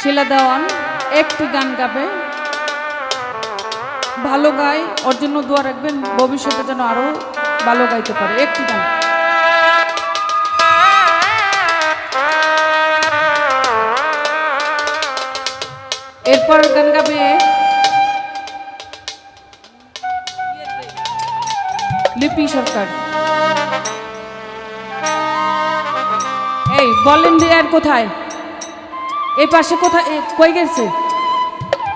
শিলা দেওয়ান, একটি গান গাবে। ভালো গায়, ওর জন্য দোয়া রাখবেন, ভবিষ্যতে যেন আরও ভালো গাইতে পারে। একটি গান। এরপর গান গাবে লিপি সরকার। এই ভলেন্টিয়ার কোথায়? এই পাশে কোথায়? কই গেছে?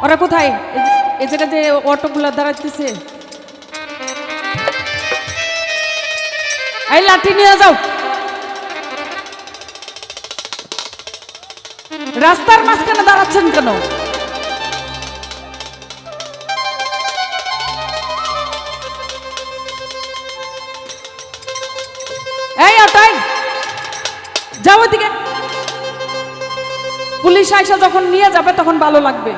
ওরা কোথায়? এ- জায়গাতে অটোগুলো দাঁড়াতেছে এই লাঠি নিয়ে যাও। রাস্তার মাঝখানে দাঁড়াচ্ছেন কেন? যাও ওদিকে পুলিশ আইসা যখন নিয়ে যাবে, তখন ভালো লাগবে।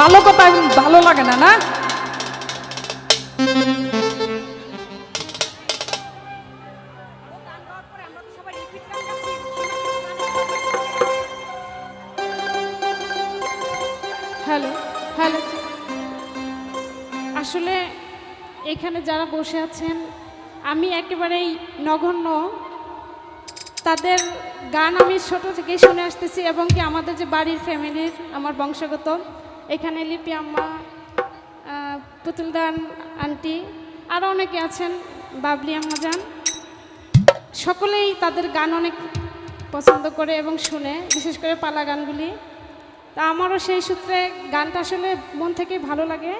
ভালো কথা ভালো লাগে না না? এখানে যারা বসে আছেন, আমি একেবারেই নগণ্য। তাদের গান আমি ছোট থেকেই শুনে আসতেছি এবং কি আমাদের যে বাড়ির ফ্যামিলির আমার বংশগত, এখানে লিপি আম্মা পুতুলদান আন্টি আরও অনেকে আছেন, বাবলি আম্মা যান। সকলেই তাদের গান অনেক পছন্দ করে এবং শুনে, বিশেষ করে পালা গানগুলি। তা আমারও সেই সূত্রে গানটা আসলে মন থেকে ভালো লাগে।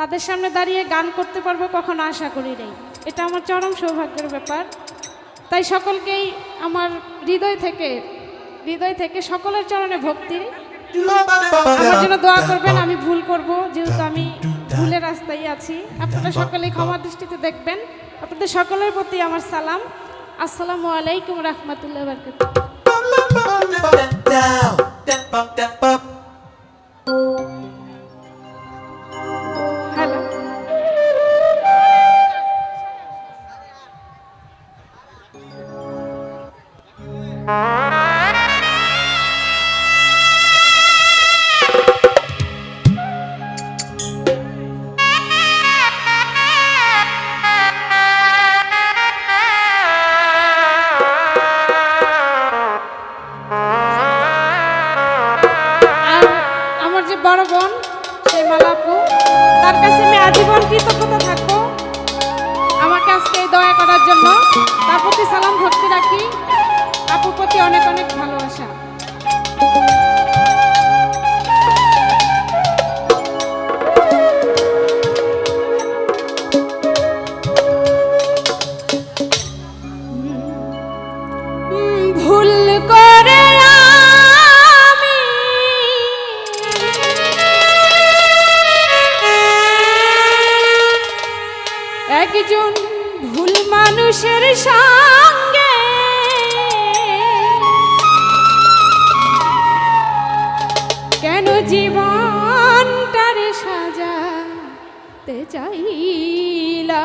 তাদের সামনে দাঁড়িয়ে গান করতে পারব কখনো আশা করি নাই। এটা আমার চরম সৌভাগ্যের ব্যাপার। তাই সকলকেই আমার হৃদয় থেকে হৃদয় থেকে সকলের চরণে ভক্তি। আমার জন্য দোয়া করবেন আমি ভুল করব যেহেতু আমি ভুলের রাস্তায় আছি। আপনারা সকলেই ক্ষমা দৃষ্টিতে দেখবেন। আপনাদের সকলের প্রতি আমার সালাম। আসসালামু আলাইকুম রহমতুল্লাহ বরকত down, step up, step up. Hello বড় বোন, সেই মালাপু তার কাছে আমি আজীবন কৃতজ্ঞতা থাকব। আমাকে আজকে এই দয়া করার জন্য। তার প্রতি সালাম ভক্তি রাখি। প্রতি অনেক অনেক ভালোবাসা। একজন ভুল মানুষের সঙ্গে চাইলা।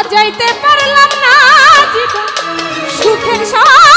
সাজাইতে পারলাম না জীবন সুখের সমতুল্য